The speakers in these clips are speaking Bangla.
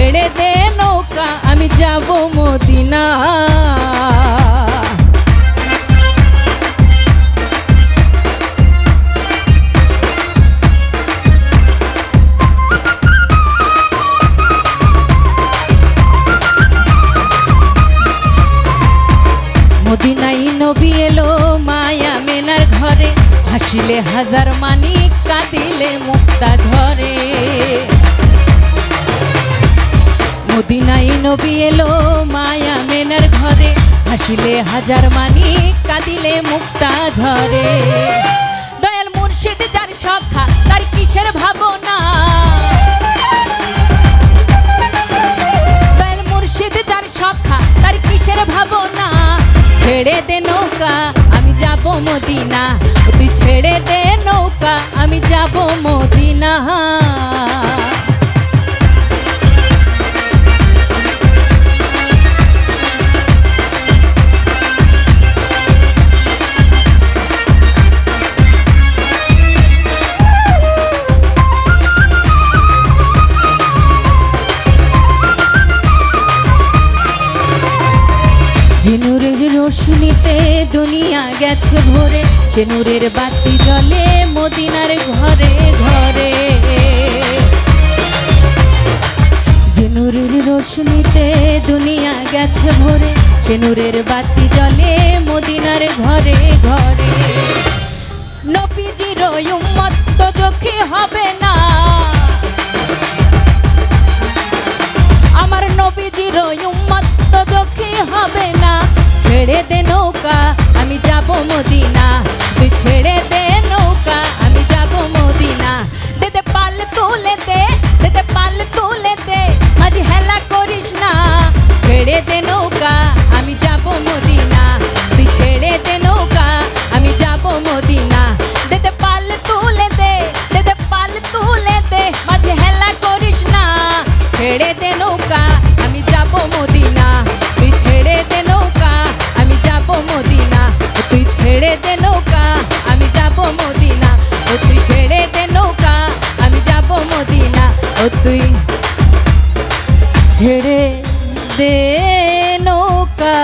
ছেড়ে দে নৌকা, আমি যাব মদিনা। মদিনাই নবী এলো মায়া মেনার ঘরে, হাসিলে হাজার মানি কাঁদিলে মুক্তা ধরে মদিনাই নবী এলো মায়া মেনার ঘরে। হাসিলে হাজার মানিক কাঁদিলে মুক্তা ঝরে। দয়াল মুর্শিদ যার সখা, তার কিসের ভাবনা? দয়াল মুর্শিদ যার সখা, তার কিসের ভাবনা? ছেড়ে দে নৌকা, আমি যাব মদিনা। তুই ছেড়ে দে নৌকা রোশনিতে দুনিয়া গেছে ভরে সে নূরের বাতি জ্বলে মদিনার ঘরে ঘরে। যে নূরের রোশনিতে দুনিয়া গেছে ভরে, সে নূরের বাতি জ্বলে মদিনার ঘরে ঘরে। নবীজির উম্মত তো দুঃখী হবে না। মদিনা, তুই ছেড়ে দে নৌকা, আমি যাব মদিনা। দে দে পাল তুলে দে দে দে পাল তুলে দে, মাঝি হেলা করিস না। ছেড়ে দে নৌকা, আমি যাব মদিনা। তুই ছেড়ে দে নৌকা, আমি যাব মদিনা। দে দে পাল তুলে দে দে দে পাল তুলে দে, মাঝে হেলা করিস না। ছেড়ে দে নৌকা, আমি যাব মদিনা। তুই তুই ছেড়ে দে নৌকা।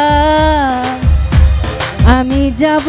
আমি যাব